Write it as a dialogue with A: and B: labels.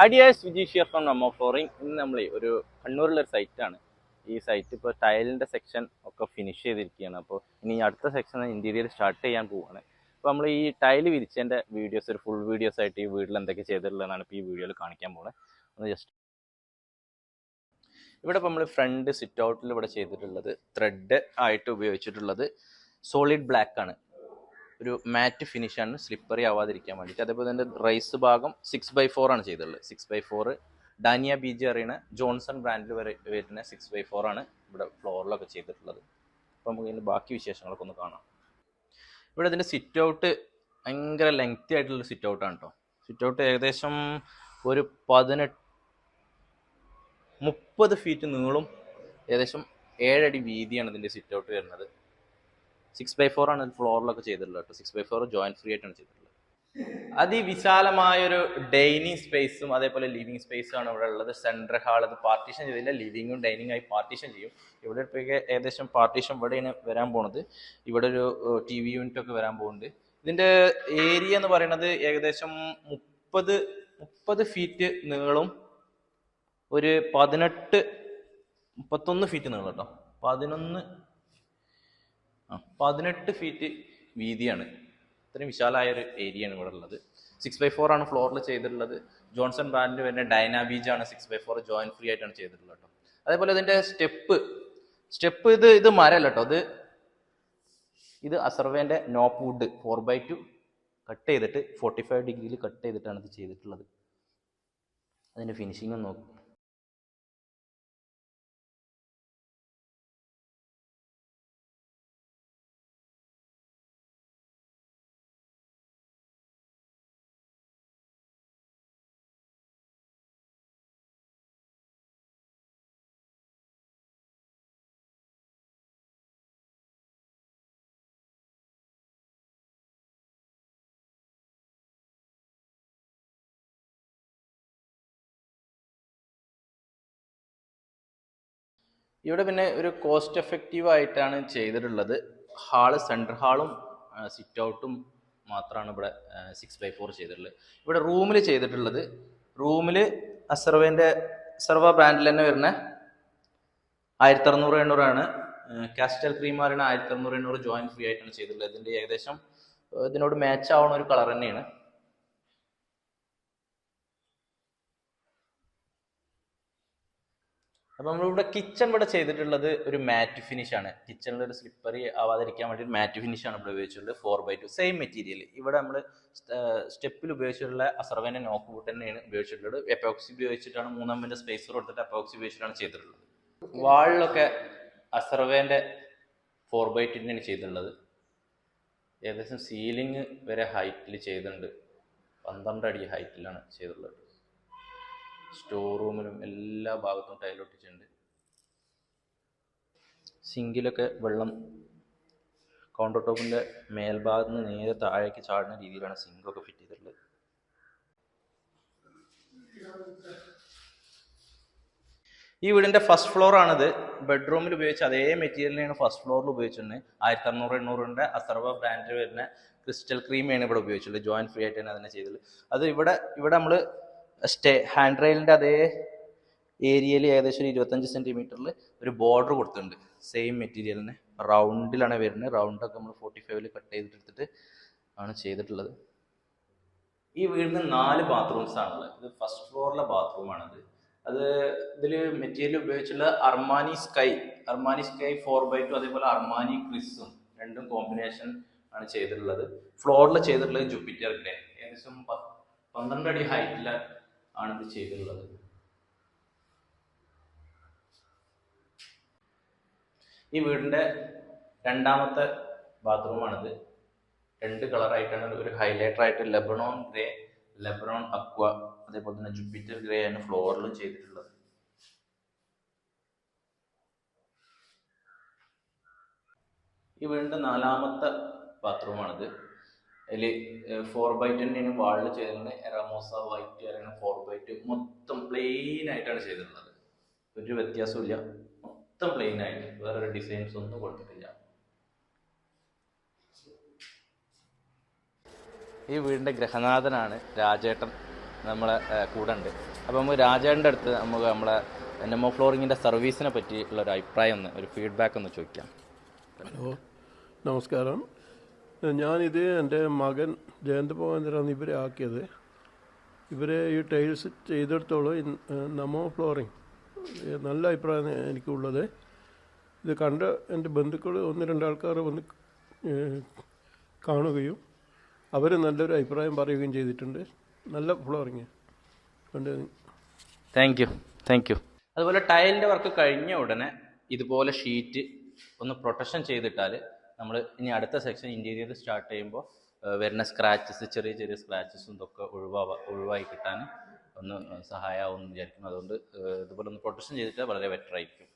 A: ഹഡിയാസ് വിജീഷിയർ from നമ്മോ flooring ഇന്ന് നമ്മൾ ഒരു കണ്ണൂരിലൊരു സൈറ്റാണ് ഈ സൈറ്റ് ഇപ്പോൾ ടൈലിന്റെ സെക്ഷൻ ഒക്കെ ഫിനിഷ് ചെയ്തിരിക്കുകയാണ്. അപ്പോൾ ഇനി അടുത്ത സെക്ഷൻ ഇന്റീരിയർ സ്റ്റാർട്ട് ചെയ്യാൻ പോവുകയാണ് അപ്പോൾ നമ്മൾ ഈ ടൈൽ വിരിച്ചതിന്റെ വീഡിയോസ് ഒരു ഫുൾ വീഡിയോസ് ആയിട്ട് ഈ വീട്ടിൽ എന്തൊക്കെ ചെയ്തിട്ടുള്ളതാണ് ഇപ്പോൾ ഈ വീഡിയോയിൽ കാണിക്കാൻ പോകുന്നത് ഒന്ന് ജസ്റ്റ് ഇവിടെ ഇപ്പോൾ നമ്മൾ ഫ്രണ്ട് സിറ്റ് ഔട്ടിൽ ഇവിടെ ചെയ്തിട്ടുള്ളത് ത്രെഡ് ആയിട്ട് ഉപയോഗിച്ചിട്ടുള്ളത് സോളിഡ് ബ്ലാക്ക് ആണ്. ഒരു മാറ്റ് ഫിനിഷ് ആണ് സ്ലിപ്പറി ആവാതിരിക്കാൻ വേണ്ടിയിട്ട്. അതേപോലെ തന്നെ റൈസ് ഭാഗം സിക്സ് ബൈ ഫോർ ആണ് ചെയ്തിട്ടുള്ളത് സിക്സ് ബൈ ഫോർ ഡാനിയ ബി ജി അറിയണ ജോൺസൺ ബ്രാൻഡിൽ വരെ വരുന്ന സിക്സ് ബൈ ഫോർ ആണ് ഇവിടെ ഫ്ലോറിലൊക്കെ ചെയ്തിട്ടുള്ളത്. അപ്പോൾ നമുക്ക് ഇതിന്റെ ബാക്കി വിശേഷങ്ങളൊക്കെ ഒന്ന് കാണാം. ഇവിടെ ഇതിന്റെ സിറ്റ് ഔട്ട് ഭയങ്കര ലെങ്തി ആയിട്ടുള്ള സിറ്റ് ഔട്ടാണ് കേട്ടോ സിറ്റ് ഔട്ട് ഏകദേശം ഒരു പതിനെട്ട് മുപ്പത് ഫീറ്റ് നീളും ഏകദേശം ഏഴടി വീതിയാണ് ഇതിന്റെ സിറ്റ് ഔട്ട് വരുന്നത്. സിക്സ് ബൈ ഫോർ ആണ് ഫ്ലോറിലൊക്കെ ചെയ്തിട്ടുള്ളത് കേട്ടോ. Six by four joint free ആയിട്ടാണ് ചെയ്തിട്ടുള്ളത്. അതിവിശാലമായൊരു ഡൈനിങ് സ്പേസും അതേപോലെ ലിവിങ് സ്പേസും ആണ് ഇവിടെ ഉള്ളത്. സെൻട്രൽ ഹാൾ അത് പാർട്ടീഷൻ ചെയ്തില്ല. ലിവിങ്ങും ഡൈനിങ് ആയി പാർട്ടീഷൻ ചെയ്യും. ഇവിടെ ഏകദേശം പാർട്ടീഷൻ ഇവിടെയാണ് വരാൻ പോണത്. ഇവിടെ ഒരു ടി വി യൂണിറ്റ് ഒക്കെ വരാൻ പോകുന്നുണ്ട് ഇതിന്റെ ഏരിയ എന്ന് പറയുന്നത് ഏകദേശം മുപ്പത് മുപ്പത് ഫീറ്റ് നീളം ഒരു പതിനെട്ട് മുപ്പത്തൊന്ന് ഫീറ്റ് നീളം കേട്ടോ. പതിനൊന്ന് പതിനെട്ട് ഫീറ്റ് വീതിയാണ്. ഇത്രയും വിശാലമായ ഒരു ഏരിയ ആണ് ഇവിടെ ഉള്ളത്. സിക്സ് ബൈ ഫോർ ആണ് ഫ്ലോറിൽ ചെയ്തിട്ടുള്ളത്. ജോൺസൺ ബ്രാൻഡ് വരുന്ന ഡൈനാബീജ് ആണ് six by four join free ആയിട്ടാണ് ചെയ്തിട്ടുള്ളത് കേട്ടോ അതേപോലെ ഇതിന്റെ സ്റ്റെപ്പ്. സ്റ്റെപ്പ് ഇത് ഇത് മരമല്ല കേട്ടോ ഇത് ഇത് അസർവേന്റെ nope wood four by two cut ചെയ്തിട്ട് ഫോർട്ടി ഫൈവ് ഡിഗ്രിയിൽ കട്ട് ചെയ്തിട്ടാണ് ഇത് ചെയ്തിട്ടുള്ളത്. അതിന്റെ ഫിനിഷിംഗ് നോക്കും. ഇവിടെ പിന്നെ ഒരു കോസ്റ്റ് എഫക്റ്റീവ് ആയിട്ടാണ് ചെയ്തിട്ടുള്ളത്. ഹാൾ സെൻട്രൽ ഹാളും സിറ്റ് ഔട്ടും മാത്രമാണ് ഇവിടെ സിക്സ് ബൈ ഫോർ ചെയ്തിട്ടുള്ളത്. ഇവിടെ റൂമിൽ ചെയ്തിട്ടുള്ളത്. റൂമിൽ അസർവേന്റെ സർവ ബ്രാൻഡിൽ തന്നെ വരുന്ന ആയിരത്തി അറുന്നൂറ് എണ്ണൂറാണ് കാസ്റ്റൽ ക്രീം പറയുന്ന ആയിരത്തി അറുന്നൂറ് എണ്ണൂറ് ജോയിൻ ഫ്രീ ആയിട്ടാണ് ചെയ്തിട്ടുള്ളത്. ഇതിന്റെ ഏകദേശം ഇതിനോട് മാച്ച് ആവുന്ന ഒരു കളർ തന്നെയാണ്. അപ്പൊ നമ്മളിവിടെ കിച്ചൺ ഇവിടെ ചെയ്തിട്ടുള്ളത് ഒരു മാറ്റ് ഫിനിഷ് ആണ്. കിച്ചണിൽ ഒരു സ്ലിപ്പറി ആവാതിരിക്കാൻ വേണ്ടി മാറ്റ് ഫിനിഷ് ആണ് ഇവിടെ ഉപയോഗിച്ചിട്ടുള്ളത്. Four by two same material ഇവിടെ നമ്മൾ സ്റ്റെപ്പിൽ ഉപയോഗിച്ചിട്ടുള്ള അസർവേന്റെ നോക്ക് ബൂട്ട് തന്നെയാണ് ഉപയോഗിച്ചിട്ടുള്ളത്. എപ്പോക്സി ഉപയോഗിച്ചിട്ടാണ് മൂന്നാമിന്റെ സ്പേസർ കൊടുത്തിട്ട് എപ്പോക്സി ഉപയോഗിച്ചിട്ടാണ് ചെയ്തിട്ടുള്ളത്. വാളിലൊക്കെ അസർവേന്റെ ഫോർ ബൈ ടു തന്നെയാണ് ചെയ്തിട്ടുള്ളത്. ഏകദേശം സീലിംഗ് വരെ ഹൈറ്റിൽ ചെയ്തിട്ടുണ്ട്. പന്ത്രണ്ട് അടി ഹൈറ്റിലാണ് ചെയ്തിട്ടുള്ളത്. സ്റ്റോർ റൂമിലും എല്ലാ ഭാഗത്തും ടൈലൊട്ടിച്ചിട്ടുണ്ട് സിങ്കിലൊക്കെ വെള്ളം കൗണ്ടർ ടോപ്പിന്റെ മേൽഭാഗത്ത് നിന്ന് നേരെ താഴേക്ക് ചാടുന്ന രീതിയിലാണ് സിങ്കൊക്കെ ഫിറ്റ് ചെയ്തിട്ടുള്ളത്. ഈ വീടിന്റെ ഫസ്റ്റ് ഫ്ലോർ ആണിത്. ബെഡ്റൂമിൽ ഉപയോഗിച്ച അതേ മെറ്റീരിയലിനെയാണ് ഫസ്റ്റ് ഫ്ലോറിൽ ഉപയോഗിച്ചിട്ടുണ്ട് ആയിരത്തി അറുന്നൂറ് എണ്ണൂറിന്റെ അസർവ ബ്രാൻഡ് വരുന്ന ക്രിസ്റ്റൽ ക്രീമാണ് ഇവിടെ ഉപയോഗിച്ചിട്ടുള്ളത്. ജോയിൻ ഫ്രീ ആയിട്ട് തന്നെ അതിനെ ചെയ്തത് അത് ഇവിടെ ഇവിടെ നമ്മൾ സ്റ്റേ ഹാൻഡ് റെയിലിന്റെ അതേ ഏരിയയിൽ ഏകദേശം ഒരു ഇരുപത്തഞ്ച് സെന്റിമീറ്ററിൽ ഒരു ബോർഡർ കൊടുത്തിട്ടുണ്ട്. സെയിം മെറ്റീരിയലിന് റൗണ്ടിലാണ് വരുന്നത്. റൗണ്ടൊക്കെ നമ്മൾ ഫോർട്ടി ഫൈവിൽ കട്ട് ചെയ്തിട്ടെടുത്തിട്ട് ആണ് ചെയ്തിട്ടുള്ളത്. ഈ വീടിന് നാല് ബാത്റൂംസ് ആണുള്ളത്. ഇത് ഫസ്റ്റ് ഫ്ലോറിലെ ബാത്റൂമാണത് അത് ഇതിൽ മെറ്റീരിയൽ ഉപയോഗിച്ചുള്ള Armani sky Armani sky four by two അതേപോലെ അർമാനി ക്രിസും രണ്ടും കോമ്പിനേഷൻ ആണ് ചെയ്തിട്ടുള്ളത്. ഫ്ലോറിൽ ചെയ്തിട്ടുള്ളത് ജൂപ്പിറ്റർ ഗ്രേ. ഏകദേശം പന്ത്രണ്ട് അടി ഹൈറ്റിൽ ആണ് ഇത് ചെയ്തിട്ടുള്ളത്. ഈ വീടിന്റെ രണ്ടാമത്തെ ബാത്റൂമാണിത്. രണ്ട് കളറായിട്ടാണ് ഒരു ഹൈലൈറ്റർ ആയിട്ട് ലെബനോൺ ഗ്രേ ലെബനോൺ അക്വ അതേപോലെ തന്നെ ജുപ്പിറ്റർ ഗ്രേ ആണ് ഫ്ലോറിലും ചെയ്തിട്ടുള്ളത്. ഈ വീടിന്റെ നാലാമത്തെ ബാത്റൂമാണിത്. അതിൽ ഫോർ ബൈ തന്നെയാണ് വാളിൽ ചെയ്തിരുന്നത് എറാമോസ വൈറ്റ് വരെയാണ് ഫോർ ബൈ ടു മൊത്തം പ്ലെയിൻ ആയിട്ടാണ് ചെയ്തിട്ടുള്ളത്. ഒരു വ്യത്യാസമില്ല മൊത്തം പ്ലെയിൻ ആയിട്ട്. വേറെ ഡിസൈൻസ് ഒന്നും കൊടുത്തിട്ടില്ല. ഈ വീടിന്റെ ഗ്രഹനാഥനാണ് രാജേട്ടൻ നമ്മളെ കൂടെ ഉണ്ട് അപ്പോൾ നമുക്ക് രാജേട്ടന്റെ അടുത്ത് നമുക്ക് നമ്മളെ നെമോ ഫ്ലോറിങ്ങിന്റെ സർവീസിനെ പറ്റിയുള്ള ഒരു അഭിപ്രായം ഒന്ന് ഒരു ഫീഡ്ബാക്ക് ഒന്ന് ചോദിക്കാം.
B: ഹലോ നമസ്കാരം. ഞാനിത് എന്റെ മകൻ ജയന്ത് മോഹൻദരാണ് ഇവരെ ആക്കിയത്. ഇവരെ ഈ ടൈൽസ് ചെയ്തെടുത്തോളം നമോ ഫ്ലോറിങ്. നല്ല അഭിപ്രായം എനിക്കുള്ളത്. ഇത് കണ്ട എന്റെ ബന്ധുക്കൾ ഒന്ന് രണ്ടാൾക്കാർ വന്ന് കാണുകയും അവർ നല്ലൊരു അഭിപ്രായം പറയുകയും ചെയ്തിട്ടുണ്ട്. നല്ല ഫ്ലോറിങ് കണ്ട്?
A: താങ്ക് യു താങ്ക് യു അതുപോലെ ടൈലിന്റെ വർക്ക് കഴിഞ്ഞ ഉടനെ ഇതുപോലെ ഷീറ്റ് ഒന്ന് പ്രൊട്ടക്ഷൻ ചെയ്തിട്ടാൽ നമ്മൾ ഇനി അടുത്ത സെക്ഷൻ ഇന്റീരിയർ സ്റ്റാർട്ട് ചെയ്യുമ്പോൾ വരുന്ന സ്ക്രാച്ചസ് ചെറിയ ചെറിയ സ്ക്രാച്ചസും ഇതൊക്കെ ഒഴിവാ ഒഴിവായി കിട്ടാൻ ഒന്ന് സഹായമാവും എന്ന് വിചാരിക്കുന്നു. അതുകൊണ്ട് ഇതുപോലെ ഒന്ന് പ്രൊട്ടക്ഷൻ ചെയ്തിട്ട് വളരെ ബെറ്റർ ആയിരിക്കും.